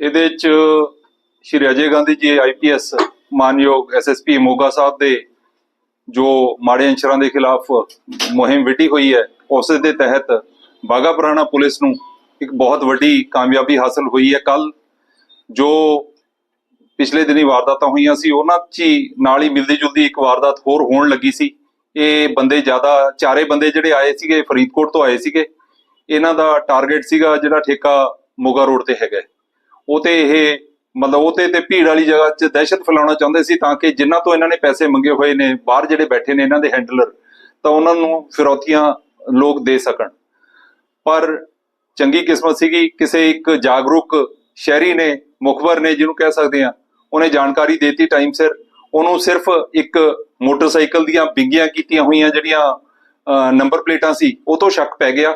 ਇਹਦੇ ਚ ਸ਼੍ਰੀ ਅਜੇ ਗਾਂਧੀ ਜੀ ਆਈਪੀਐਸ ਮਾਨਯੋਗ ਐਸਐਸਪੀ ਮੋਗਾ ਸਾਹਿਬ ਦੇ ਜੋ ਮਾੜੇ ਅੰਸ਼ਰਾਂ ਦੇ ਖਿਲਾਫ ਮੁਹਿੰਮ ਵਿੱਢੀ ਹੋਈ ਹੈ, ਉਸ ਦੇ ਤਹਿਤ ਬਾਗਾ ਪੁਰਾਣਾ ਪੁਲਿਸ ਨੂੰ ਇੱਕ ਬਹੁਤ ਵੱਡੀ ਕਾਮਯਾਬੀ ਹਾਸਲ ਹੋਈ ਹੈ। ਕੱਲ ਜੋ ਪਿਛਲੇ ਦਿਨੀ ਵਾਰਦਾਤਾਂ ਹੋਈਆਂ ਸੀ, ਉਹਨਾਂ 'ਚ ਹੀ ਨਾਲ ਹੀ ਮਿਲਦੀ ਜੁਲਦੀ ਇੱਕ ਵਾਰਦਾਤ ਹੋਰ ਹੋਣ ਲੱਗੀ ਸੀ। ਇਹ ਬੰਦੇ ਜ਼ਿਆਦਾ, ਚਾਰੇ ਬੰਦੇ ਜਿਹੜੇ ਆਏ ਸੀਗੇ, ਫਰੀਦਕੋਟ ਤੋਂ ਆਏ ਸੀਗੇ। ਇਹਨਾਂ ਦਾ ਟਾਰਗੇਟ ਸੀਗਾ ਜਿਹੜਾ ਠੇਕਾ ਮੋਗਾ ਰੋਡ ਤੇ ਹੈਗਾ ਉਹ ਤੇ ਇਹ ਮਤਲਬ ਉਹ ਤੇ ਤੇ ਭੀੜ ਵਾਲੀ ਜਗ੍ਹਾ 'ਚ ਦਹਿਸ਼ਤ ਫੈਲਾਉਣਾ ਚਾਹੁੰਦੇ ਸੀ ਤਾਂ ਕਿ ਜਿਨ੍ਹਾਂ ਤੋਂ ਇਹਨਾਂ ਨੇ ਪੈਸੇ ਮੰਗੇ ਹੋਏ ਨੇ, ਬਾਹਰ ਜਿਹੜੇ ਬੈਠੇ ਨੇ ਇਹਨਾਂ ਦੇ ਹੈਂਡਲਰ, ਤਾਂ ਉਹਨਾਂ ਨੂੰ ਫਿਰੌਤੀਆਂ ਲੋਕ ਦੇ ਸਕਣ। ਪਰ ਚੰਗੀ ਕਿਸਮਤ ਸੀਗੀ, ਕਿਸੇ ਇੱਕ ਜਾਗਰੂਕ ਸ਼ਹਿਰੀ ਨੇ, ਮੁਖਬਰ ਨੇ ਜਿਹਨੂੰ ਕਹਿ ਸਕਦੇ ਆ ਉਹਨੇ ਜਾਣਕਾਰੀ ਦੇਤੀ ਟਾਈਮ ਸਿਰ। ਉਹਨੂੰ ਸਿਰਫ ਇੱਕ ਮੋਟਰਸਾਈਕਲ ਦੀਆਂ ਬਿੰਗੀਆਂ ਕੀਤੀਆਂ ਹੋਈਆਂ ਜਿਹੜੀਆਂ ਨੰਬਰ ਪਲੇਟਾਂ ਸੀ, ਉਹ ਤੋਂ ਸ਼ੱਕ ਪੈ ਗਿਆ।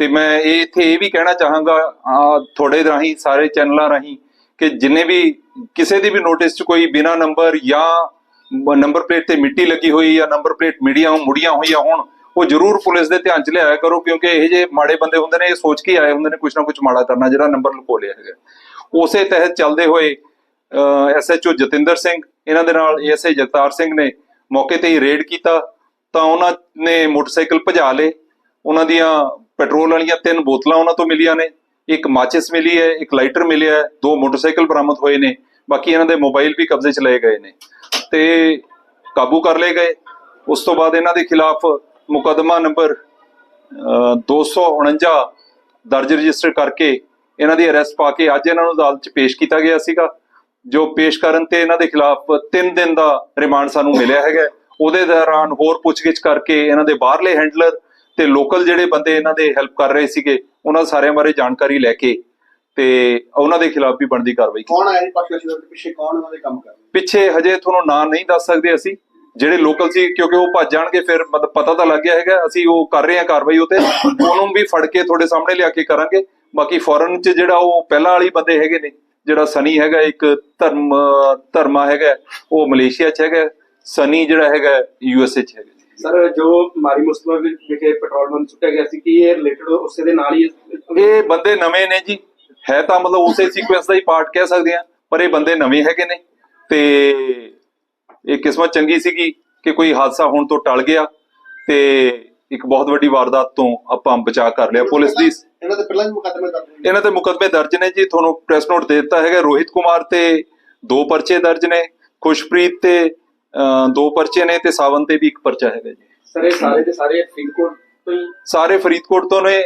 ਤੇ ਮੈਂ ਇਹ ਇੱਥੇ ਇਹ ਵੀ ਕਹਿਣਾ ਚਾਹਾਂਗਾ ਤੁਹਾਡੇ ਰਾਹੀਂ, ਸਾਰੇ ਚੈਨਲਾਂ ਰਾਹੀਂ, ਕਿ ਜਿੰਨੇ ਵੀ ਕਿਸੇ ਦੀ ਵੀ ਨੋਟਿਸ 'ਚ ਕੋਈ ਬਿਨਾ ਨੰਬਰ ਜਾਂ ਨੰਬਰ ਪਲੇਟ ਤੇ ਮਿੱਟੀ ਲੱਗੀ ਹੋਈ ਜਾਂ ਨੰਬਰ ਪਲੇਟ ਮੀਡੀਆ ਮੁੜੀਆਂ ਹੋਈਆਂ ਹੋਣ, ਉਹ ਜ਼ਰੂਰ ਪੁਲਿਸ ਦੇ ਧਿਆਨ 'ਚ ਲਿਆਇਆ ਕਰੋ, ਕਿਉਂਕਿ ਇਹ ਜੇ ਮਾੜੇ ਬੰਦੇ ਹੁੰਦੇ ਨੇ, ਇਹ ਸੋਚ ਕੇ ਆਏ ਹੁੰਦੇ ਨੇ ਕੁਝ ਨਾ ਕੁਝ ਮਾੜਾ ਕਰਨਾ, ਜਿਹੜਾ ਨੰਬਰ ਲੁਕੋ ਲਿਆ ਹੈਗਾ। ਉਸੇ ਤਹਿਤ ਚੱਲਦੇ ਹੋਏ ਐਸਐਚਓ ਜਤਿੰਦਰ ਸਿੰਘ, ਇਹਨਾਂ ਦੇ ਨਾਲ ਏਐਸਆਈ ਜਗਤਾਰ ਸਿੰਘ ਨੇ ਮੌਕੇ ਤੇ ਹੀ ਰੇਡ ਕੀਤਾ, ਤਾਂ ਉਹਨਾਂ ਨੇ ਮੋਟਰਸਾਈਕਲ ਭਜਾ ਲਏ, ਉਹਨਾਂ ਦੀਆਂ ਪੈਟਰੋਲ ਵਾਲੀਆਂ ਤਿੰਨ ਬੋਤਲਾਂ ਉਹਨਾਂ ਤੋਂ ਮਿਲੀਆਂ ਨੇ। ਇੱਕ ਮਾਚਿਸ ਮਿਲੀ ਹੈ ਇੱਕ ਲਾਈਟਰ ਮਿਲਿਆ ਦੋ ਮੋਟਰਸਾਈਕਲ ਬਰਾਮਦ ਹੋਏ ਨੇ ਬਾਕੀ ਇਹਨਾਂ ਦੇ ਮੋਬਾਈਲ ਵੀ ਕਬਜ਼ੇ 'ਚ ਲਏ ਗਏ ਨੇ ਤੇ ਕਾਬੂ ਕਰ ਲਏ ਗਏ। ਉਸ ਤੋਂ ਬਾਅਦ ਇਹਨਾਂ ਦੇ ਖਿਲਾਫ ਮੁਕੱਦਮਾ ਨੰਬਰ ਅਹ, 249 ਦਰਜ ਰਜਿਸਟਰ ਕਰਕੇ ਇਹਨਾਂ ਦੀ ਅਰੈਸਟ ਪਾ ਕੇ ਅੱਜ ਇਹਨਾਂ ਨੂੰ ਅਦਾਲਤ 'ਚ ਪੇਸ਼ ਕੀਤਾ ਗਿਆ ਸੀਗਾ ਜੋ ਪੇਸ਼ ਕਰਨ ਤੇ ਇਹਨਾਂ ਦੇ ਖਿਲਾਫ 3 ਦਿਨ ਦਾ ਰਿਮਾਂਡ ਸਾਨੂੰ ਮਿਲਿਆ ਹੈਗਾ ਉਹਦੇ ਦੌਰਾਨ ਹੋਰ ਪੁੱਛਗਿੱਛ ਕਰਕੇ ਇਹਨਾਂ ਦੇ ਬਾਹਰਲੇ ਹੈਂਡਲਰ ਤੇ ਲੋਕਲ ਜਿਹੜੇ ਬੰਦੇ ਇਹਨਾਂ ਦੇ ਹੈਲਪ ਕਰ ਰਹੇ ਸੀਗੇ ਉਹਨਾਂ ਸਾਰਿਆਂ ਬਾਰੇ ਜਾਣਕਾਰੀ ਲੈ ਕੇ ਤੇ ਉਹਨਾਂ ਦੇ ਖਿਲਾਫ ਵੀ ਬਣਦੀ ਕਾਰਵਾਈ ਕੀਤੀ। ਕੌਣ ਆਇਆ ਜੀ ਪਾਕਿਸਤਾਨ ਦੇ ਪਿੱਛੇ ਕੌਣ ਉਹਨਾਂ ਦੇ ਕੰਮ ਕਰ ਰਿਹਾ? ਪਿੱਛੇ ਹਜੇ ਤੁਹਾਨੂੰ ਨਾਂ ਨਹੀਂ ਦੱਸ ਸਕਦੇ ਅਸੀਂ। ਜਿਹੜੇ ਲੋਕਲ ਸੀ ਕਿਉਂਕਿ ਉਹ ਭੱਜ ਜਾਣਗੇ ਫਿਰ ਮਤਲਬ ਪਤਾ ਤਾਂ ਲੱਗ ਗਿਆ ਹੈਗਾ ਅਸੀਂ ਉਹ ਕਰ ਰਹੇ ਹਾਂ ਕਾਰਵਾਈ ਉਤੇ। ਉਹਨੂੰ ਵੀ ਫੜ ਕੇ ਤੁਹਾਡੇ ਸਾਹਮਣੇ ਲਿਆ ਕੇ ਕਰਾਂਗੇ। ਬਾਕੀ ਫੋਰਨ ਚ ਜਿਹੜਾ ਉਹ ਪਹਿਲਾਂ ਵਾਲੀ ਬੰਦੇ ਹੈਗੇ ਨੇ ਜਿਹੜਾ ਸਨੀ ਹੈਗਾ ਇੱਕ ਧਰਮ ਧਰਮਾ ਹੈਗਾ ਉਹ ਮਲੇਸ਼ੀਆ ਚ ਹੈਗਾ। ਸਨੀ ਜਿਹੜਾ ਹੈਗਾ ਯੂਐਸਏ ਚ ਹੈਗਾ। ਸਰ ਜੋ ਮਾਰੀ ਮੁਸਤਫਾ ਵਿਖੇ ਪੈਟਰੋਲ ਪੰਪ ਸੁੱਟਿਆ ਗਿਆ ਸੀ ਕਿ ਇਹ ਰਿਲੇਟਡ ਉਸੇ ਦੇ ਨਾਲ ਹੀ ਇਹ ਬੰਦੇ ਨਵੇਂ ਨੇ ਜੀ। ਹੈ ਤਾਂ ਮਤਲਬ ਉਸੇ ਸੀਕੁਐਂਸ ਦਾ ਹੀ ਪਾਰਟ ਕਹਿ ਸਕਦੇ ਆ ਪਰ ਇਹ ਬੰਦੇ ਨਵੇਂ ਹੈਗੇ ਨੇ। ਤੇ ਇਹ ਕਿਸਮਤ ਚੰਗੀ ਸੀਗੀ ਕਿ ਕੋਈ ਹਾਦਸਾ ਹੋਣ ਤੋਂ ਟਲ ਗਿਆ ਤੇ ਇੱਕ ਬਹੁਤ ਵੱਡੀ ਵਾਰਦਾਤ ਤੋਂ ਆਪਾਂ ਬਚਾ ਕਰ ਲਿਆ ਪੁਲਿਸ ਦੀ। ਇਹਨਾਂ ਦੇ ਪਹਿਲਾਂ ਵੀ ਮੁਕੱਦਮੇ ਦਰਜ ਨੇ। ਇਹਨਾਂ ਤੇ ਮੁਕੱਦਮੇ ਦਰਜ ਨੇ ਜੀ। ਤੁਹਾਨੂੰ ਪ੍ਰੈਸ ਨੋਟ ਦੇ ਦਿੱਤਾ ਹੈਗਾ ਰੋਹਿਤ ਕੁਮਾਰ ਤੇ ਦੋ ਪਰਚੇ ਦਰਜ ਨੇ ਖੁਸ਼ਪ੍ਰੀਤ ਤੇ ਦੋ ਪਰਚੇ ਨੇ ਤੇ ਸਾਵਨ ਤੇ ਵੀ ਇੱਕ ਪਰਚਾ ਹੈਗਾ ਜੀ। ਸਰ ਇਹ ਸਾਰੇ ਦੇ ਸਾਰੇ ਫਰੀਦਕੋਟ ਤੋਂ ਹੀ ਸਾਰੇ ਫਰੀਦਕੋਟ ਤੋਂ ਨੇ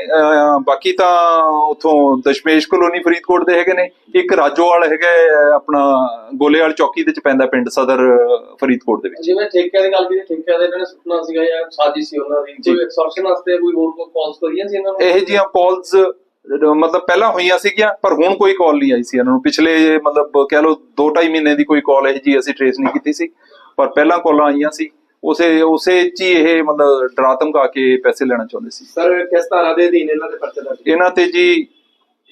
ਬਾਕੀ ਤਾਂ ਉਥੋਂ ਦਸ਼ਮੇਸ਼ ਕਲੋਨੀ ਫਰੀਦਕੋਟ ਦੇ ਹੈਗੇ ਨੇ ਇੱਕ ਰਾਜੋਵਾਲ ਹੈਗਾ ਆਪਣਾ ਗੋਲੇਵਾਲ ਚੌਕੀ ਦੇ ਚ ਪੈਂਦਾ ਪਿੰਡ ਸਦਰ ਫਰੀਦਕੋਟ ਦੇ ਵਿੱਚ। ਜਿਵੇਂ ਠੇਕਿਆਂ ਦੀ ਗੱਲ ਕੀਤੀ ਠੇਕਿਆਂ ਦੇ ਇਹਨਾਂ ਨੇ ਸੁਪਨਾ ਸੀਗਾ ਜਾਂ ਸਾਜ਼ਿਸ਼ ਸੀ ਉਹਨਾਂ ਦੀ। ਕੋਈ ਐਕਸਟੋਰਸ਼ਨ ਵਾਸਤੇ ਕੋਈ ਹੋਰ ਕੋਈ ਕਾਲਸ ਕਰੀਆਂ ਸੀ ਇਹਨਾਂ ਨੂੰ? ਇਹ ਜੀਆਂ ਕਾਲਸ ਮਤਲਬ ਪਹਿਲਾਂ ਹੋਈਆਂ ਸੀਗੀਆਂ ਪਰ ਹੁਣ ਕੋਈ ਕਾਲ ਨਹੀਂ ਆਈ ਸੀ ਇਹਨਾਂ ਨੂੰ। ਪਿਛਲੇ ਮਤਲਬ ਕਹਿ ਲਓ 2.5 ਮਹੀਨੇ ਦੀ ਕੋਈ ਕਾਲ ਇਹ ਜੀ ਅਸੀਂ ਟ੍ਰੇਸ ਨਹੀਂ ਕੀਤੀ ਸੀ। ਪਰ ਪਹਿਲਾਂ ਕਾਲਾਂ ਆਈਆਂ ਸੀ। ਉਸੇ ਉਸੇ ਚ ਹੀ ਇਹ ਮਤਲਬ ਡਰਾ ਧਮਕਾ ਕੇ ਪੈਸੇ ਲੈਣਾ ਚਾਹੁੰਦੇ ਸੀ। ਸਰ ਕਿਸ ਧਾਰਾ ਦੇ ਅਧੀਨ ਇਹਨਾਂ ਦੇ ਪਰਚੇ ਦਰਜ? ਇਹਨਾਂ ਤੇ ਜੀ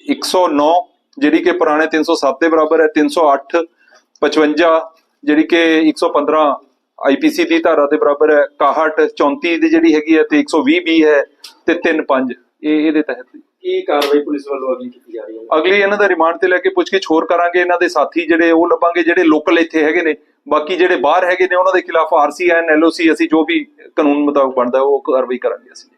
109 ਜਿਹੜੀ ਕਿ ਪੁਰਾਣੇ 307 ਦੇ ਬਰਾਬਰ ਹੈ 308 55 ਜਿਹੜੀ ਕਿ 115 ਆਈਪੀਸੀ ਦੀ ਧਾਰਾ ਦੇ ਬਰਾਬਰ ਹੈ 61 34 ਦੀ ਜਿਹੜੀ ਹੈਗੀ ਹੈ ਤੇ 120 ਬੀ ਹੈ ਤੇ 35 ਇਹ ਇਹਦੇ ਤਹਿਤ ਕੀ ਕਾਰਵਾਈ ਪੁਲਿਸ ਵੱਲੋਂ ਅਗਲੀ ਕੀਤੀ ਜਾ ਰਹੀ ਹੈ? ਅਗਲੀ ਇਹਨਾਂ ਦਾ ਰਿਮਾਂਡ ਤੇ ਲੈ ਕੇ ਪੁੱਛਗਿੱਛ ਹੋਰ ਕਰਾਂਗੇ। ਇਹਨਾਂ ਦੇ ਸਾਥੀ ਜਿਹੜੇ ਉਹ ਲੱਭਾਂਗੇ ਜਿਹੜੇ ਲੋਕਲ ਇੱਥੇ ਹੈਗੇ ਨੇ ਬਾਕੀ ਜਿਹੜੇ ਬਾਹਰ ਹੈਗੇ ਨੇ ਉਹਨਾਂ ਦੇ ਖਿਲਾਫ ਆਰਸੀਐਨ ਐਲਓਸੀ ਅਸੀਂ ਜੋ ਵੀ ਕਾਨੂੰਨ ਮੁਤਾਬਕ ਬਣਦਾ ਉਹ ਕਾਰਵਾਈ ਕਰਾਂਗੇ ਅਸੀਂ।